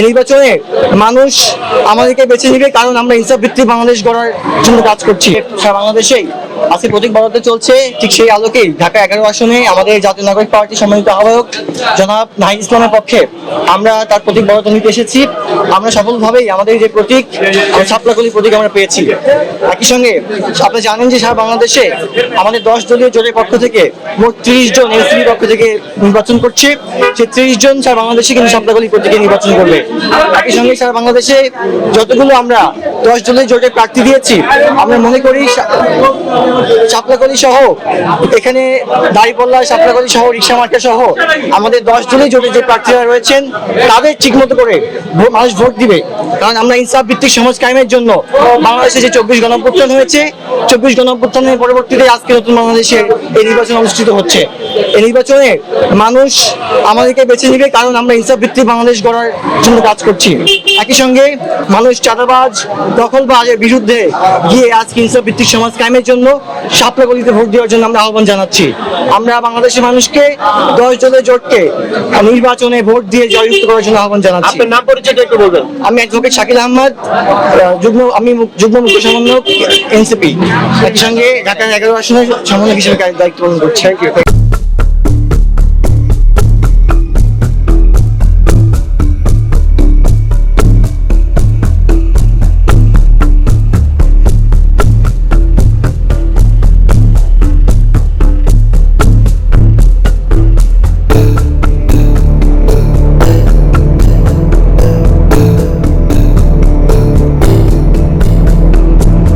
এই নির্বাচনে মানুষ আমাদেরকে বেছে নিবে, কারণ আমরা ইনসাফ ভিত্তিক বাংলাদেশ গড়ার জন্য কাজ করছি। সারা বাংলাদেশেই আজকে প্রতীক বরাদ্দ চলছে। ঠিক সেই আলোকেই ঢাকা এগারো আসনে আমাদের জাতীয় নাগরিক পার্টি সম্মানিত আহ্বায়ক জনাব নাহিদ ইসলামের পক্ষে আমরা তার প্রতীক বরাদ্দ নিতে এসেছি। আমরা সফলভাবেই আমাদের যে প্রতীক ছাপলাকলি প্রতীক আমরা পেয়েছি। একই সঙ্গে আপনারা জানেন যে সারা বাংলাদেশে আমাদের দশ দলীয় জোটের পক্ষ থেকে মোট ত্রিশ জন এনসিপি পক্ষ থেকে নির্বাচন করছে। সে ত্রিশ জন সারা বাংলাদেশে কিন্তু ছাপলাকলি প্রতীকে নির্বাচন করবে। একই সঙ্গে সারা বাংলাদেশে যতগুলো আমরা দশ দলীয় জোটের প্রার্থী দিয়েছি, আমরা মনে করি সাপলাকলি সহ, এখানে দাঁড়িপাল্লা সাপলাকলি সহ, রিক্সা মার্কা সহ আমাদের দশ দলীয় জোটের যে প্রার্থীরা রয়েছেন, তাদের ঠিক মতো করে মানুষ ভোট দিবে। কারণ আমরা ইনসাফ ভিত্তিক সমাজ কায়েমের জন্য বাংলাদেশে যে চব্বিশ গণঅভ্যুত্থান হয়েছে, চব্বিশ গণঅভ্যুত্থানের পরবর্তীতে আজকে নতুন বাংলাদেশে এই নির্বাচন অনুষ্ঠিত হচ্ছে। এই নির্বাচনে মানুষ আমাদেরকে বেছে নিবে, কারণ আমরা ইনসাফ ভিত্তিক বাংলাদেশ গড়ার জন্য কাজ করছি। একই সঙ্গে মানুষ চাঁদাবাজ, দখলবাজের বিরুদ্ধে গিয়ে আজকে ইনসাফ ভিত্তিক সমাজ কায়েমের জন্য সাপলাগলিতে ভোট দেওয়ার জন্য আমরা আহ্বান জানাচ্ছি। আমরা বাংলাদেশের মানুষকে দশ জনের জোটকে নির্বাচনে ভোট দিয়ে জয়যুক্ত করার জন্য আহ্বান জানাচ্ছি। আপনার নাম পরিচয়টা একটু বলবেন। আমি অ্যাডভোকেট শাকিল আহমদ আহ, যুগ্ম আমি যুগ্ম মুখ্য সমন্বয়ক এনসিপি। একই সঙ্গে ঢাকার এগারো আসনের সমন্বয়ক হিসেবে দায়িত্ব পালন করছি।